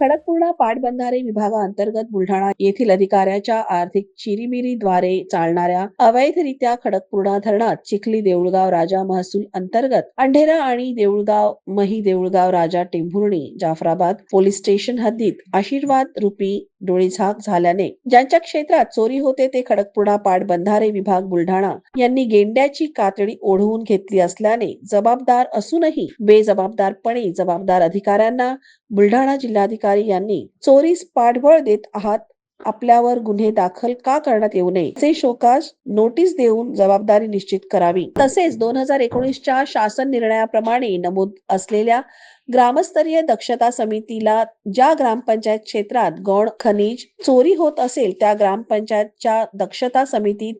खडकपूर्णा पाटबंधारे विभागाअंतर्गत बुलढाणा येथील अधिकाऱ्याच्या आर्थिक चिरीमिरीद्वारे चालणाऱ्या अवैधरित्या खडकपूर्णा धरणात चिखली देऊळगाव राजा महसूल अंतर्गत अंढेरा आणि देऊळगाव मही देऊळगाव राजा टेंभुर्णी जाफराबाद पोलीस स्टेशन हद्दीत आशीर्वाद रूपी डोळीझाक झाल्याने ज्यांच्या क्षेत्रात चोरी होते ते खडकपुर्णा पाट बंधारे विभाग बुलढाणा यांनी गेंड्याची कातडी ओढवून घेतली असल्याने जबाबदार असूनही बेजबाबदारपणे जबाबदार अधिकाऱ्यांना बुलढाणा जिल्हाधिकारी यांनी चोरीस पाठबळ देत आहात आपल्यावर गुन्हे दाखल का करण्यात येऊ नये? ते शोकास नोटीस देऊन जबाबदारी निश्चित करावी. तसेच दोन हजार एकोणीसच्या शासन निर्णयाप्रमाणे नमूद असलेल्या ग्रामस्तरीय दक्षता समितीला ज्या ग्रामपंचायत क्षेत्रात गौण खनिज चोरी होत असेल त्या ग्रामपंचायतच्या दक्षता समितीत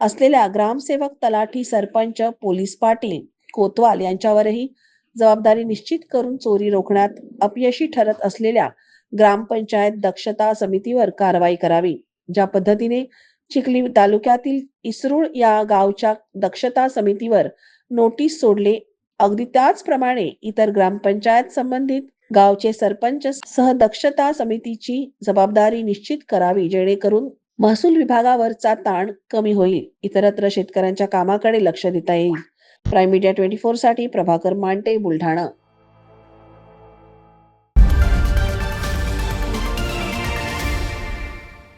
असलेल्या ग्रामसेवक तलाठी सरपंच पोलीस पाटील कोतवाल यांच्यावरही जबाबदारी निश्चित करून चोरी रोखण्यात अपयशी ठरत असलेल्या ग्रामपंचायत दक्षता समितीवर कारवाई करावी. ज्या पद्धतीने चिखली तालुक्यातील इसरूळ या गावच्या दक्षता समितीवर नोटीस सोडले अगदी त्याचप्रमाणे इतर ग्रामपंचायत संबंधित गावचे सरपंच सह दक्षता समितीची जबाबदारी निश्चित करावी जेणेकरून महसूल विभागावरचा ताण कमी होईल. इतरत्र शेतकऱ्यांच्या कामाकडे लक्ष देता येईल. प्राईम मीडिया ट्वेंटी फोरसाठी प्रभाकर मांटे बुलढाणा.